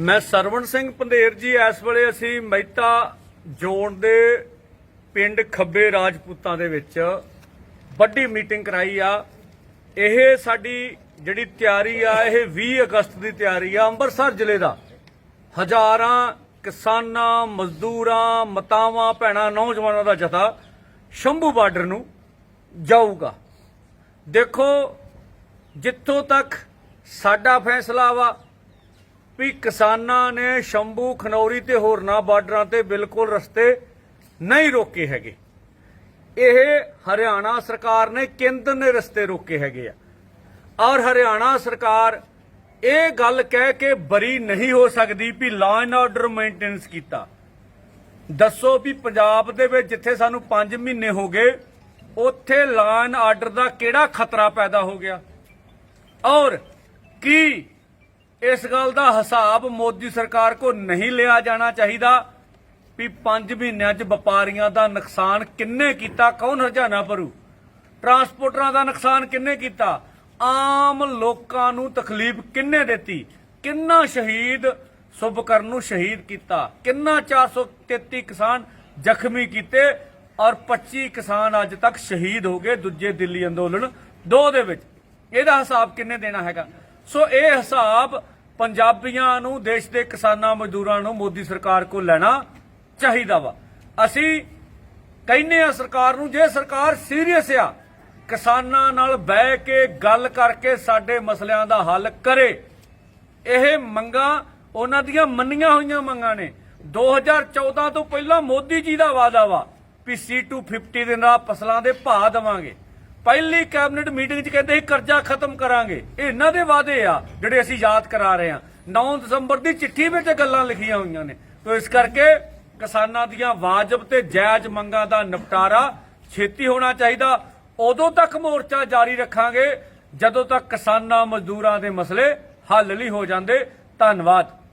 ਮੈਂ ਸਰਵਣ ਸਿੰਘ ਪੰਧੇਰ ਜੀ, ਇਸ ਵੇਲੇ ਅਸੀਂ ਮਹਿਤਾ ਜ਼ੋਨ ਦੇ ਪਿੰਡ ਖੱਬੇ ਰਾਜਪੂਤਾਂ ਦੇ ਵਿੱਚ ਵੱਡੀ ਮੀਟਿੰਗ ਕਰਾਈ ਆ। ਇਹ ਸਾਡੀ ਜਿਹੜੀ ਤਿਆਰੀ ਆ, ਇਹ 20 ਅਗਸਤ ਦੀ ਤਿਆਰੀ ਆ, ਅੰਮ੍ਰਿਤਸਰ ਜ਼ਿਲ੍ਹੇ ਦਾ। ਹਜ਼ਾਰਾਂ ਕਿਸਾਨਾਂ, ਮਜ਼ਦੂਰਾਂ, ਮਤਾਵਾਂ, ਭੈਣਾਂ, ਨੌਜਵਾਨਾਂ ਦਾ ਜਥਾ ਸ਼ੰਭੂ ਬਾਰਡਰ ਨੂੰ ਜਾਊਗਾ। ਦੇਖੋ, ਜਿੱਥੋਂ ਤੱਕ ਸਾਡਾ ਫੈਸਲਾ ਵਾ ਵੀ ਕਿਸਾਨਾਂ ਨੇ ਸ਼ੰਭੂ, ਖਨੌਰੀ ਤੇ ਹੋਰਨਾਂ ਬਾਰਡਰਾਂ ਤੇ ਬਿਲਕੁਲ ਰਸਤੇ ਨਹੀਂ ਰੋਕੇ ਹੈਗੇ। ਇਹ ਹਰਿਆਣਾ ਸਰਕਾਰ ਨੇ, ਕੇਂਦਰ ਨੇ ਰਸਤੇ ਰੋਕੇ ਹੈਗੇ ਆ। ਔਰ ਹਰਿਆਣਾ ਸਰਕਾਰ ਇਹ ਗੱਲ ਕਹਿ ਕੇ ਬਰੀ ਨਹੀਂ ਹੋ ਸਕਦੀ ਵੀ ਲਾਅ ਐਂਡ ਆਰਡਰ ਮੇਨਟੇਨੈਂਸ ਕੀਤਾ। ਦੱਸੋ ਵੀ ਪੰਜਾਬ ਦੇ ਵਿੱਚ ਜਿੱਥੇ ਸਾਨੂੰ 5 ਮਹੀਨੇ ਹੋ ਗਏ, ਉੱਥੇ ਲਾਅ ਐਂਡ ਆਰਡਰ ਦਾ ਕਿਹੜਾ ਖਤਰਾ ਪੈਦਾ ਹੋ ਗਿਆ? ਔਰ ਕੀ ਇਸ ਗੱਲ ਦਾ ਹਿਸਾਬ ਮੋਦੀ ਸਰਕਾਰ ਕੋ ਨਹੀਂ ਲਿਆ ਜਾਣਾ ਚਾਹੀਦਾ ਵੀ 5 ਮਹੀਨਿਆਂ 'ਚ ਵਪਾਰੀਆਂ ਦਾ ਨੁਕਸਾਨ ਕਿੰਨੇ ਕੀਤਾ, ਕੌਣ ਹਰਜਾਨਾ ਭਰੂ? ਟਰਾਂਸਪੋਰਟਰਾਂ ਦਾ ਨੁਕਸਾਨ ਕਿੰਨੇ ਕੀਤਾ? ਆਮ ਲੋਕਾਂ ਨੂੰ ਤਕਲੀਫ ਕਿੰਨੇ ਦਿੱਤੀ? ਕਿੰਨਾ ਸ਼ਹੀਦ ਸੁਭਕਰਨ ਨੂੰ ਸ਼ਹੀਦ ਕੀਤਾ? ਕਿੰਨਾ 433 ਕਿਸਾਨ ਜ਼ਖਮੀ ਕੀਤੇ? ਔਰ 25 ਕਿਸਾਨ ਅੱਜ ਤੱਕ ਸ਼ਹੀਦ ਹੋ ਗਏ, ਦੂਜੇ ਦਿੱਲੀ ਅੰਦੋਲਨ ਦੋ ਦੇ ਵਿੱਚ। ਇਹਦਾ ਹਿਸਾਬ ਕਿੰਨੇ ਦੇਣਾ ਹੈਗਾ? ਸੋ ਇਹ ਹਿਸਾਬ ਪੰਜਾਬੀਆਂ ਨੂੰ, ਦੇਸ਼ ਦੇ ਕਿਸਾਨਾਂ ਮਜ਼ਦੂਰਾਂ ਨੂੰ ਮੋਦੀ ਸਰਕਾਰ ਕੋਲ ਲੈਣਾ ਚਾਹੀਦਾ ਵਾ। ਅਸੀਂ ਕਹਿੰਨੇ ਆ ਸਰਕਾਰ ਨੂੰ, ਜੇ ਸਰਕਾਰ ਸੀਰੀਅਸ ਆ, ਕਿਸਾਨਾਂ ਨਾਲ ਬਹਿ ਕੇ ਗੱਲ ਕਰਕੇ ਸਾਡੇ ਮਸਲਿਆਂ ਦਾ ਹੱਲ ਕਰੇ। ਇਹ ਮੰਗਾਂ ਉਹਨਾਂ ਦੀਆਂ ਮੰਨੀਆਂ ਹੋਈਆਂ ਮੰਗਾਂ ਨੇ। 2014 ਤੋਂ ਪਹਿਲਾਂ ਮੋਦੀ ਜੀ ਦਾ ਵਾਅਦਾ ਵਾ ਵੀ C250 ਦੇ ਨਾਲ ਫਸਲਾਂ ਦੇ ਭਾਅ ਦੇਵਾਂਗੇ। ਪਹਿਲੀ ਕੈਬਨਿਟ ਮੀਟਿੰਗ 'ਚ ਕਹਿੰਦੇ ਸੀ, ਕਰਜ਼ਾ ਖਤਮ ਕਰਾਂਗੇ। ਇਹਨਾਂ ਦੇ ਵਾਅਦੇ ਆ, ਜਿਹੜੇ ਅਸੀਂ ਯਾਦ ਕਰਾ ਰਹੇ ਹਾਂ। 9 ਦਸੰਬਰ ਦੀ ਚਿੱਠੀ ਵਿੱਚ ਗੱਲਾਂ ਲਿਖੀਆਂ ਹੋਈਆਂ ਨੇ। ਤੋ ਇਸ ਕਰਕੇ ਕਿਸਾਨਾਂ ਦੀਆਂ ਵਾਜਬ ਤੇ ਜਾਇਜ਼ ਮੰਗਾਂ ਦਾ ਨਿਪਟਾਰਾ ਛੇਤੀ ਹੋਣਾ ਚਾਹੀਦਾ। ਉਦੋਂ ਤੱਕ ਮੋਰਚਾ ਜਾਰੀ ਰੱਖਾਂਗੇ, ਜਦੋਂ ਤੱਕ ਕਿਸਾਨਾਂ ਮਜ਼ਦੂਰਾਂ ਦੇ ਮਸਲੇ ਹੱਲ ਨਹੀਂ ਹੋ ਜਾਂਦੇ। ਧੰਨਵਾਦ।